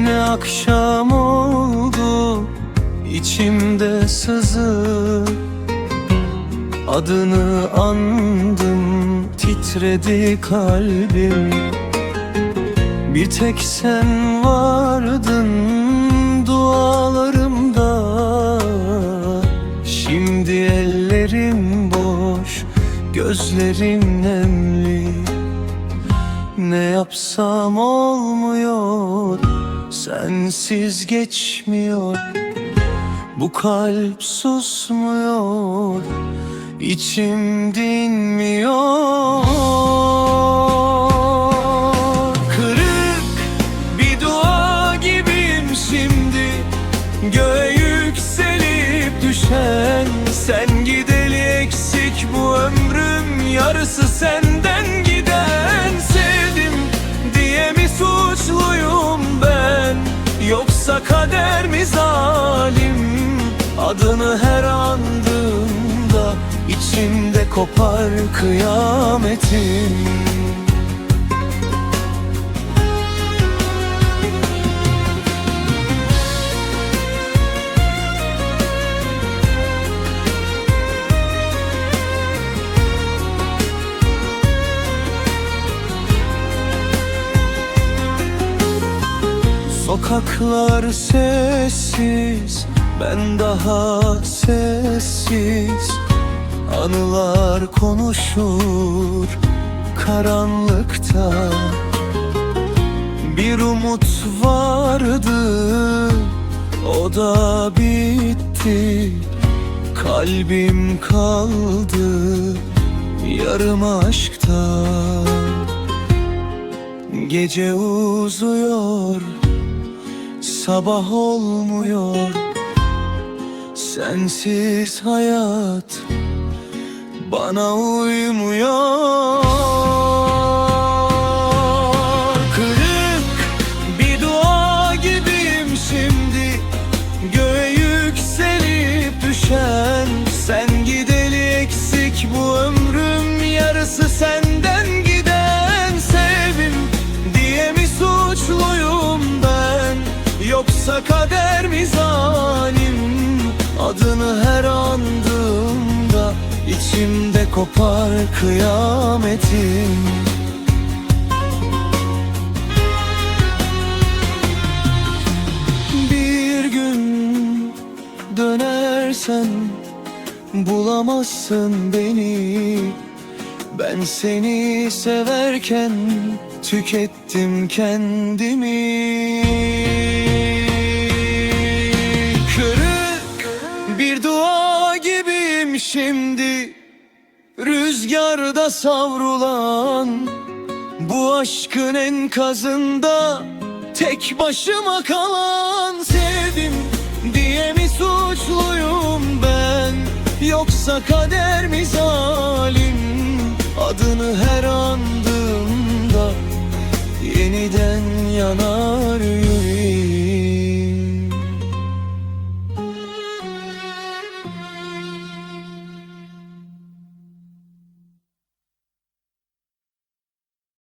akşam oldu içimde sızı Adını andım titredi kalbim. Bir tek sen vardın dualarımda. Şimdi ellerim boş gözlerim nemli. Ne yapsam olmuyor sensiz geçmiyor bu kalp susmuyor İçim dinmiyor. Kırık bir dua gibiyim şimdi Göğe yükselip düşen Sen gideli eksik bu ömrüm Yarısı senden Adını her andığımda içimde kopar kıyametim Sokaklar sessiz Ben daha sessiz Anılar konuşur Karanlıkta. Bir umut vardı O da bitti. Kalbim kaldı Yarım aşkta. Gece uzuyor Sabah olmuyor Sensiz hayat Bana uymuyor. Kırık bir dua gibiyim şimdi. Göğe yükselip düşen Sen gideli eksik. Bu ömrüm Yarısı senden giden Sevim diye mi suçluyum ben? Yoksa kader mi zalim Adını her andığımda içimde kopar kıyametim. Bir gün dönersen bulamazsın beni. Ben seni severken tükettim kendimi gibiyim şimdi. Rüzgarda savrulan bu aşkın enkazında Tek başıma kalan sevdim diye mi suçluyum ben? Yoksa kader mi zalim? Adını her andığımda yeniden yanar